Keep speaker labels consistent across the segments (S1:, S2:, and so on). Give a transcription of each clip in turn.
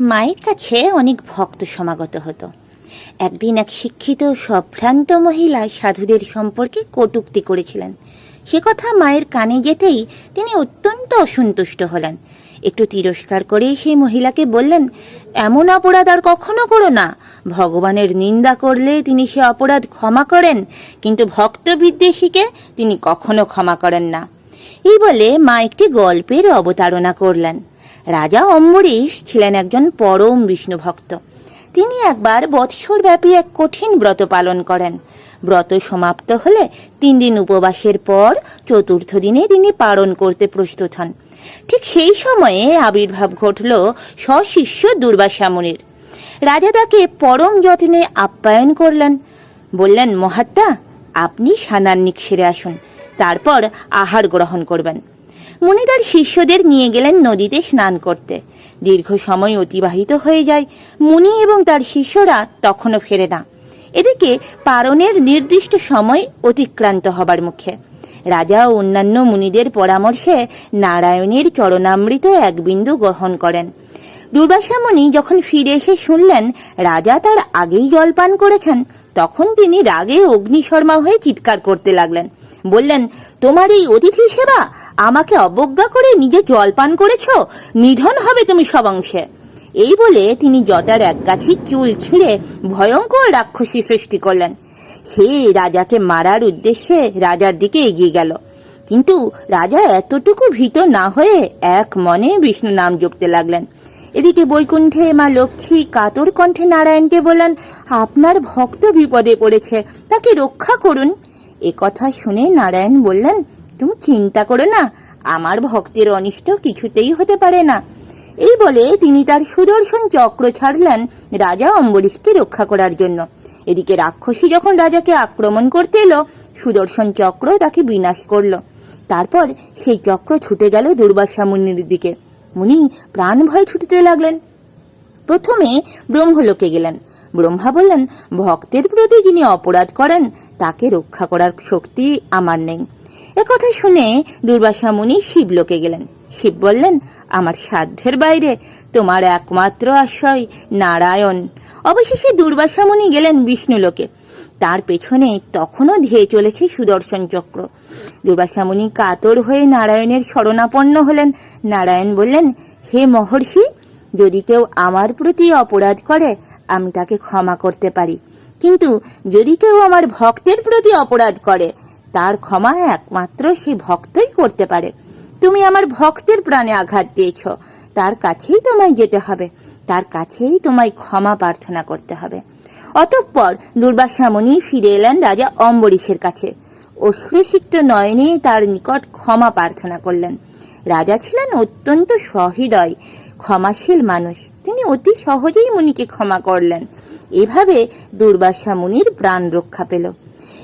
S1: মায়ের কাছে অনেক ভক্ত সমাগত হতো। একদিন এক শিক্ষিত সম্ভ্রান্ত মহিলা সাধুদের সম্পর্কে কটূক্তি করেছিলেন। সে কথা মায়ের কানে যেতেই তিনি অত্যন্ত অসন্তুষ্ট হলেন। একটু তিরস্কার করেই সেই মহিলাকে বললেন, এমন অপরাধ আর কখনো করো না। ভগবানের নিন্দা করলে তিনি সে অপরাধ ক্ষমা করেন, কিন্তু ভক্ত বিদ্বেষীকে তিনি কখনো ক্ষমা করেন না। এই বলে মা একটি গল্পের অবতারণা করলেন। রাজা অম্বরীশ ছিলেন একজন পরম বিষ্ণু ভক্ত তিনি একবার বৎসরব্যাপী এক কঠিন ব্রত পালন করেন। ব্রত সমাপ্ত হলে তিন দিন উপবাসের পর চতুর্থ দিনে তিনি পালন করতে প্রস্তুত হন। ঠিক সেই সময়ে আবির্ভাব ঘটল সশিষ্য দুর্বাসা রাজা তাকে পরম যত্নে আপ্যায়ন করলেন। বললেন, মহাত্মা, আপনি সানান্নিক সেরে আসুন। তারপর আহার গ্রহণ করবেন। মুনি তার শিষ্যদের নিয়ে গেলেন নদীতে স্নান করতে। দীর্ঘ সময় অতিবাহিত হয়ে যায়। মুনি এবং তার শিষ্যরা তখনও ফেরে না। এদিকে পারণের নির্দিষ্ট সময় অতিক্রান্ত হবার মুখে। রাজা ও অন্যান্য মুনিদের পরামর্শে নারায়ণের চরণামৃত এক বিন্দু গ্রহণ করেন। দুর্বাসা মুনি যখন ফিরে এসে শুনলেন রাজা তার আগেই জলপান করেছেন, তখন তিনি রাগে অগ্নিশর্মা হয়ে চিৎকার করতে লাগলেন। বললেন, তোমার এই অতিথি সেবা আমাকে অবজ্ঞা করে নিজে জলপান করেছ? নিধন হবে তুমি সব অংশে। এই বলে তিনি জটার এক গাছি চুল ছিঁড়ে ভয়ঙ্কর রাক্ষসী সৃষ্টি করলেন। সে রাজাকে মারার উদ্দেশ্যে রাজার দিকে এগিয়ে গেল। কিন্তু রাজা এতটুকু ভীত না হয়ে এক মনে বিষ্ণু নাম জপতে লাগলেন। এদিকে বৈকুণ্ঠে মা লক্ষ্মী কাতর কণ্ঠে নারায়ণকে বললেন, আপনার ভক্ত বিপদে পড়েছে, তাকে রক্ষা করুন। এ কথা শুনে নারায়ণ বললেন, তুমি চিন্তা করো না, আমার ভক্তের অনিষ্ট কিছুতেই হতে পারে না। এই বলে তিনি তার সুদর্শন চক্র ছাড়লেন রাজা অম্বরীশকে রক্ষা করার জন্য। এদিকে রাক্ষসী যখন রাজাকে আক্রমণ করতে এলো, সুদর্শন চক্র তাকে বিনাশ করল। তারপর সেই চক্র ছুটে গেল দুর্বাসা মুনির দিকে। মুনি প্রাণ ভয় ছুটতে লাগলেন। প্রথমে ব্রহ্মলোকে গেলেন। ব্রহ্মা বললেন, ভক্তের প্রতি যিনি অপরাধ করেন তাকে রক্ষা করার শক্তি আমার নেই। একথা শুনে দুর্বাসা মুনি শিবলোকে গেলেন। শিব বললেন, আমার সাধ্যের বাইরে তোমার একমাত্র আশ্রয় নারায়ণ। অবশেষে দুর্বাসা মুনি গেলেন বিষ্ণুলোকে। তার পেছনে তখনও ধেয়ে চলেছে সুদর্শন চক্র। দুর্বাসা মুনি কাতর হয়ে নারায়ণের শরণাপন্ন হলেন। নারায়ণ বললেন, হে মহর্ষি, যদি কেউ আমার প্রতি অপরাধ করে, আমি তাকে ক্ষমা করতে পারি। কিন্তু যদি কেউ আমার ভক্তের প্রতি অপরাধ করে, তার ক্ষমা একমাত্র সেই ভক্তই করতে পারে। তুমি আমার ভক্তের প্রাণে আঘাত দিয়েছ, তার কাছেই তোমায় যেতে হবে, তার কাছেই তোমায় ক্ষমা প্রার্থনা করতে হবে। অতঃপর দুর্বাসা মুনি ফিরে এলেন রাজা অম্বরীশের কাছে। অশ্রুসিক্ত নয়নে তার নিকট ক্ষমা প্রার্থনা করলেন। রাজা ছিলেন অত্যন্ত সহৃদয়, ক্ষমাশীল মানুষ। তিনি অতি সহজেই মুনিকে ক্ষমা করলেন। এভাবে দুর্বাসা মুনির প্রাণ রক্ষা পেল।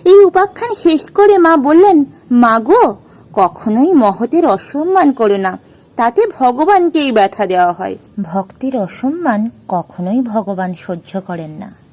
S1: এই উপাখ্যান শেষ করে মা বললেন, মা গো, কখনোই মহতের অসম্মান করো না। তাতে ভগবানকেই ব্যথা দেওয়া হয়। ভক্তির অসম্মান কখনোই ভগবান সহ্য করেন না।